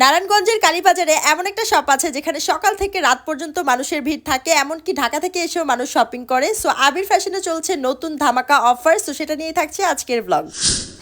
নারায়ণগঞ্জের কালীবাজারে এমন একটা শপ আছে যেখানে সকাল থেকে রাত পর্যন্ত মানুষের ভিড় থাকে, এমনকি ঢাকা থেকে এসেও মানুষ শপিং করে। সো আবির ফ্যাশনে চলছে নতুন ধামাকা অফার সো সেটা নিয়ে থাকছে আজকের ব্লগ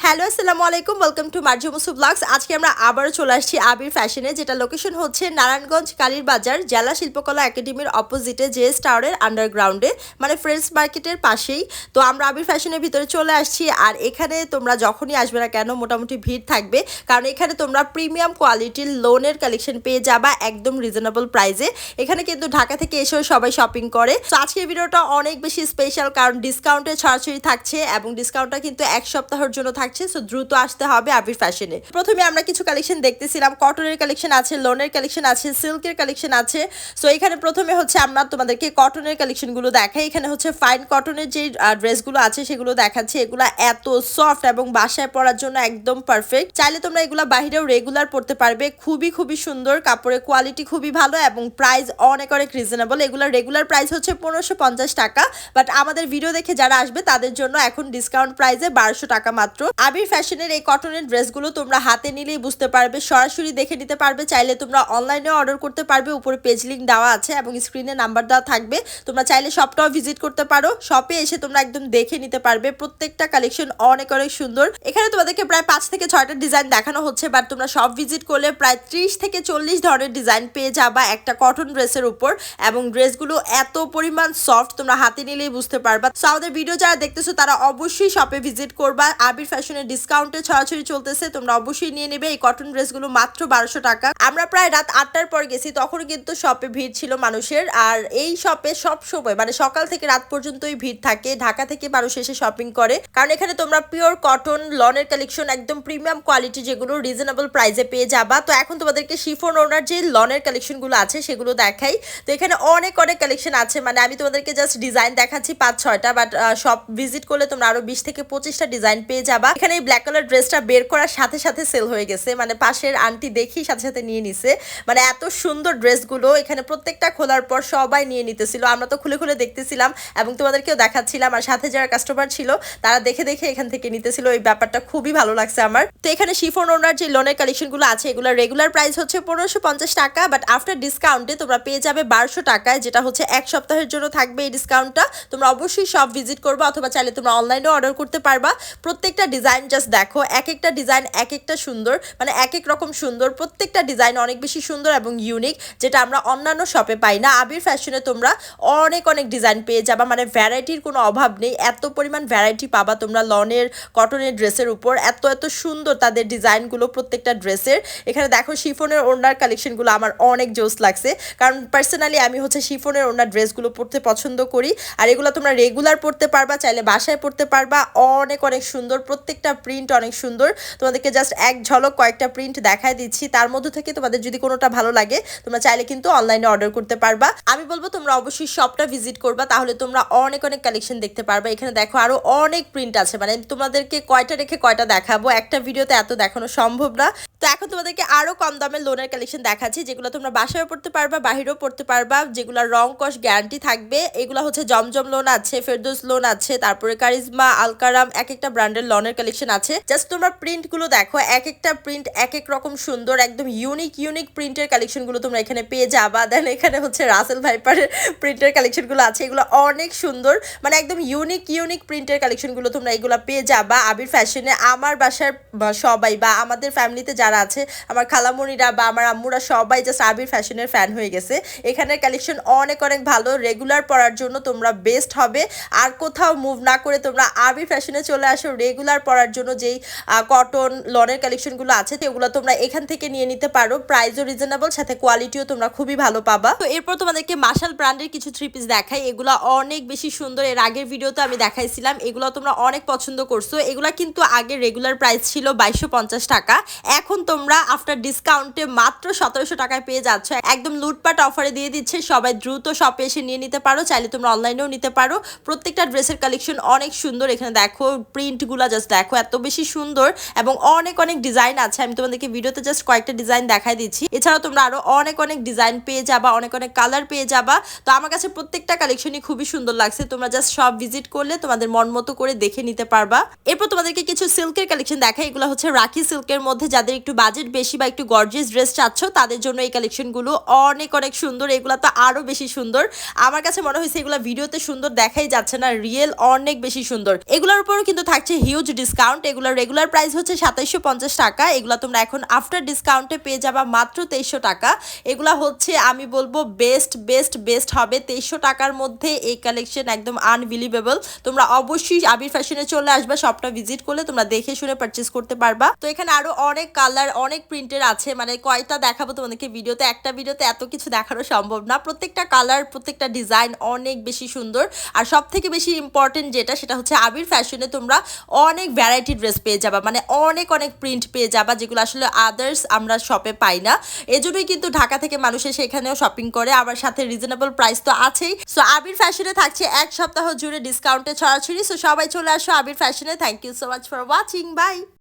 হ্যালো আসসালামু আলাইকুম welcome to Marju Musu blogs আজকে আমরা আবারও চলে আসছি আবির ফ্যাশনে যেটা লোকেশন হচ্ছে নারায়ণগঞ্জ কালীর বাজার জেলা শিল্পকলা একাডেমির অপোজিটে জেএস টাওয়ারের আন্ডারগ্রাউন্ডে মানে ফ্রেন্ডস মার্কেটের পাশেই। তো আমরা আবির ফ্যাশনের ভিতরে চলে আসছি, আর এখানে তোমরা যখনই আসবে না কেন, মোটামুটি ভিড় থাকবে। কারণ এখানে তোমরা প্রিমিয়াম কোয়ালিটির লোনের কালেকশন পেয়ে যাবা একদম রিজনেবল প্রাইসে এখানে কিন্তু ঢাকা থেকে এসেও সবাই শপিং করে। তো আজকের ভিডিওটা অনেক বেশি স্পেশাল কারণ ডিসকাউন্টে ছড়াছড়ি থাকছে এবং ডিসকাউন্টটা কিন্তু এক সপ্তাহের জন্য থাকছে সো দ্রুত আসতে হবে আবির ফ্যাশনে প্রথমে আমরা কিছু কালেকশন দেখতেছিলাম কটনের কালেকশন আছে লোনের কালেকশন আছে সিল্কের কালেকশন আছে। সো এখানে প্রথমে হচ্ছে আমরা তোমাদেরকে কটনের কালেকশনগুলো দেখাই। এখানে হচ্ছে ফাইন কটনের যে ড্রেসগুলো আছে সেগুলো দেখাচ্ছি। এগুলো এত সফট এবং বাসায় পরার জন্য একদম পারফেক্ট চাইলে তোমরা এগুলো বাহিরেও রেগুলার পড়তে পারবে। খুবই খুবই সুন্দর, কাপড়ের কোয়ালিটি খুবই ভালো এবং প্রাইস অনেক অনেক রিজনেবল এগুলোর রেগুলার প্রাইস হচ্ছে পনেরোশো পঞ্চাশ টাকা বাট আমাদের ভিডিও দেখে যারা আসবে, তাদের জন্য এখন ডিসকাউন্ট প্রাইসে বারোশো টাকা মাত্র। আবির ফ্যাশনের এই কটনের ড্রেসগুলো তোমরা হাতে নিলেই বুঝতে পারবে, সরাসরি দেখে নিতে পারবে, চাইলে তোমরা অনলাইনে অর্ডার করতে পারবে, উপরে পেজ লিঙ্ক দেওয়া আছে এবং স্ক্রিনে নাম্বার দেওয়া থাকবে। তোমরা চাইলে শপটাও ভিজিট করতে পারো শপে এসে তোমরা একদম দেখে নিতে পারবে, প্রত্যেকটা কালেকশন অনেক অনেক সুন্দর। এখানে তোমাদেরকে প্রায় পাঁচ থেকে ছয়টা ডিজাইন দেখানো হচ্ছে বাট তোমরা সব ভিজিট করলে প্রায় ত্রিশ থেকে চল্লিশ ধরনের ডিজাইন পেয়ে যাবা একটা কটন ড্রেসের উপর এবং ড্রেসগুলো এত পরিমাণ সফট তোমরা হাতে নিলেই বুঝতে পারবা। সো আমাদের ভিডিও যারা দেখতেছো, তারা অবশ্যই শপে ভিজিট করবা। আবির ফ্যাশনের ডিসকাউন্টে ছড়াছড়ি চলতেছে, তোমরা অবশ্যই নিয়ে নেবে। এই কটন ড্রেসগুলো মাত্র বারোশো টাকা। আমরা প্রায় রাত আটটার পর গেছি, তখন কিন্তু শপে ভিড় ছিল মানুষের। আর এই শপে সব সময় মানে সকাল থেকে রাত পর্যন্তই ভিড় থাকে। ঢাকা থেকে মানুষ এসে শপিং করে। কারণ এখানে তোমরা পিওর কটন লনের কালেকশন একদম প্রিমিয়াম কোয়ালিটি যেগুলো রিজনেবল প্রাইসে পেয়ে যাবা। তো এখন তোমাদেরকে শিফন ওনার যে লনের কালেকশনগুলো আছে সেগুলো দেখাই। তো এখানে অনেক অনেক কালেকশন আছে। মানে আমি তোমাদেরকে জাস্ট ডিজাইন দেখাচ্ছি পাঁচ, ছয়টা বাট সব ভিজিট করলে তোমরা আরও বিশ থেকে পঁচিশটা ডিজাইন পেয়ে যাবা। এখানে এই ব্ল্যাক কালার ড্রেসটা বের করার সাথে সাথে সেল হয়ে গেছে। মানে পাশের আন্টি দেখি সাথে সাথে নিয়ে নিছে। মানে এত সুন্দর ড্রেসগুলো এখানে প্রত্যেকটা খোলার পর সবাই নিয়ে নিতেছিল। আমরা তো খুলে খুলে দেখতেছিলাম এবং তোমাদেরকেও দেখাচ্ছিলাম। আর সাথে যারা কাস্টমার ছিল, তারা দেখে দেখে এখান থেকে নিতেছিল। এই ব্যাপারটা খুবই ভালো লাগছে আমার। তো এখানে শিফন ওনার যে লোনের কালেকশনগুলো আছে, এগুলো রেগুলার প্রাইস হচ্ছে পনেরোশো পঞ্চাশ টাকা বাট আফটার ডিসকাউন্টে তোমরা পেয়ে যাবে বারোশো টাকায়, যেটা হচ্ছে এক সপ্তাহের জন্য থাকবে এই ডিসকাউন্টটা তোমরা অবশ্যই সব ভিজিট করবা অথবা চাইলে তোমরা অনলাইনেও অর্ডার করতে পারবা। প্রত্যেকটা ডিজাইন জাস্ট দেখো এক একটা ডিজাইন এক একটা সুন্দর মানে এক এক রকম সুন্দর, প্রত্যেকটা ডিজাইন অনেক বেশি সুন্দর এবং ইউনিক যেটা আমরা অন্যান্য শপে পাই না। আবির ফ্যাশনে তোমরা অনেক অনেক ডিজাইন পেয়ে যাবা মানে ভ্যারাইটির কোনো অভাব নেই। এত পরিমাণ ভ্যারাইটি পাবা তোমরা লনের কটনের ড্রেসের উপর। এত এত সুন্দর তাদের ডিজাইনগুলো প্রত্যেকটা ড্রেসের এখানে দেখো শিফনের ওনার কালেকশনগুলো আমার অনেক জোস লাগছে। কারণ পার্সোনালি আমি হচ্ছে শিফনের ওনার ড্রেসগুলো পরতে পছন্দ করি। আর এগুলো তোমরা রেগুলার পরতে পারবা, চাইলে বাসায় পরতে পারবা। অনেক অনেক সুন্দর, প্রত্যেকটা প্রিন্ট অনেক সুন্দর। তোমাদেরকে জাস্ট এক ঝলক কয়েকটা প্রিন্ট দেখায় দিচ্ছি। তার মধ্যে থেকে তোমাদের যদি কোনোটা ভালো লাগে, তোমরা চাইলে কিন্তু অনলাইনে অর্ডার করতে পারবা। আমি বলব তোমরা অবশ্যই শপটা ভিজিট করবা, তাহলে তোমরা অনেক অনেক কালেকশন দেখতে পারবা। এখানে দেখো আরও অনেক প্রিন্ট আছে। মানে তোমাদেরকে কয়টা রেখে কয়টা দেখাবো? একটা ভিডিওতে এত দেখানো সম্ভব না। তো এখন তোমাদেরকে আরও কম দামের লোনের কালেকশন দেখাচ্ছি, যেগুলো তোমরা বাসায় পড়তে পারবা, বাহিরেও পড়তে পারবা যেগুলো রং কস গ্যারান্টি থাকবে। এগুলো হচ্ছে জমজম লোন আছে, ফেরদোস লোন আছে, তারপরে কারিজমা, আলকারাম এক একটা ব্র্যান্ডের লোনের কালেকশন আছে। জাস্ট তোমরা প্রিন্টগুলো দেখো এক একটা প্রিন্ট এক এক রকম সুন্দর, একদম ইউনিক ইউনিক প্রিন্টের কালেকশনগুলো তোমরা এখানে পেয়ে যাবা। দেন এখানে হচ্ছে রাসেল ভাইপারের প্রিন্টের কালেকশনগুলো আছে, এগুলো অনেক সুন্দর। মানে একদম ইউনিক ইউনিক প্রিন্টের কালেকশনগুলো তোমরা এগুলো পেয়ে যাবা। আবির ফ্যাশনে আমার বাসার সবাই বা আমাদের ফ্যামিলিতে যারা আছে, আমার খালামণিরা বা আমার আম্মুরা সবাই জাস্ট আবির ফ্যাশনের ফ্যান হয়ে গেছে। এখানের কালেকশন অনেক অনেক ভালো রেগুলার পরার জন্য তোমরা বেস্ট হবে। আর কোথাও মুভ না করে তোমরা আবির ফ্যাশনে চলে আসো রেগুলার পরার জন্য যেই কটন লনের কালেকশনগুলো আছে, সেগুলো তোমরা এখান থেকে নিয়ে নিতে পারো। প্রাইসও রিজনেবল সাথে কোয়ালিটিও তোমরা খুবই ভালো পাবা। তো এরপর তোমাদেরকে মার্শাল ব্র্যান্ডের কিছু থ্রি পিস দেখাই। এগুলো অনেক বেশি সুন্দর, এর আগের ভিডিওতে আমি দেখাইছিলাম। এগুলো তোমরা অনেক পছন্দ করছ। এগুলা কিন্তু আগে রেগুলার প্রাইস ছিল বাইশশো টাকা। এখন তোমরা আফটার ডিসকাউন্টে মাত্র সতেরোশো টাকায় পেয়ে যাচ্ছ। একদম লুটপাট অফারে দিয়ে দিচ্ছে। সবাই দ্রুত শপে এসে নিয়ে নিতে পারো। চাইলে তোমরা অনলাইনেও নিতে পারো। প্রত্যেকটা ড্রেসের কালেকশন অনেক সুন্দর। এখানে দেখো প্রিন্টগুলো জাস্ট দেখো এত বেশি সুন্দর এবং অনেক অনেক ডিজাইন আছে। আমি তোমাদেরকে ভিডিওতে জাস্ট কয়েকটা ডিজাইন দেখাই দিচ্ছি। এছাড়াও তোমরা আরও অনেক অনেক ডিজাইন পেয়ে যাবা, অনেক অনেক কালার পেয়ে যাবা। তো আমার কাছে প্রত্যেকটা কালেকশনই খুবই সুন্দর লাগছে। তোমরা জাস্ট সব ভিজিট করলে তোমাদের মন মতো করে দেখে নিতে পারবা। এরপর তোমাদেরকে কিছু সিল্কের কালেকশন দেখাই। এগুলো হচ্ছে রাখি সিল্কের মধ্যে। যাদের একটু একটু বাজেট বেশি বা একটু গর্জিয়াস ড্রেস চাচ্ছ, তাদের জন্য এই কালেকশনগুলো অনেক অনেক সুন্দর। এগুলো তো আরও বেশি সুন্দর। আমার কাছে মনে হয়েছে এগুলো ভিডিওতে সুন্দর দেখাই যাচ্ছে না রিয়েল অনেক বেশি সুন্দর। এগুলোর উপরও কিন্তু থাকছে হিউজ ডিসকাউন্ট এগুলোর রেগুলার প্রাইস হচ্ছে সাতাইশশো পঞ্চাশ টাকা। এগুলো তোমরা এখন আফটার ডিসকাউন্টে পেয়ে যাবা মাত্র তেইশশো টাকা। এগুলা হচ্ছে, আমি বলব বেস্ট বেস্ট বেস্ট হবে। তেইশশো টাকার মধ্যে এই কালেকশন একদম আনবিলিভেবল তোমরা অবশ্যই আবির ফ্যাশনে চলে আসবে। শপটা ভিজিট করলে তোমরা দেখে শুনে পারচেস করতে পারবা। তো এখানে আরও অনেক কালার অনেক প্রিন্টের আছে মানে কয়টা দেখাবো তোমাদেরকে ভিডিওতে? একটা ভিডিওতে এত কিছু দেখানো সম্ভব না। প্রত্যেকটা কালার প্রত্যেকটা ডিজাইন অনেক বেশি সুন্দর। আর সব থেকে বেশি ইম্পর্টেন্ট যেটা, সেটা হচ্ছে আবির ফ্যাশনে তোমরা অনেক ভ্যারাইটি ড্রেস পেয়ে যাবা। মানে অনেক অনেক প্রিন্ট পেয়ে যাবা, যেগুলো আসলে আদার্স আমরা শপে পাই না। এজন্যই কিন্তু ঢাকা থেকে মানুষ এসে এখানেও শপিং করে। আবার সাথে রিজনেবল প্রাইস তো আছেই। সো আবির ফ্যাশনে থাকছে এক সপ্তাহ জুড়ে ডিসকাউন্টে ছড়াছড়ি। সো সবাই চলে আসো আবির ফ্যাশনে thank you so much for watching bye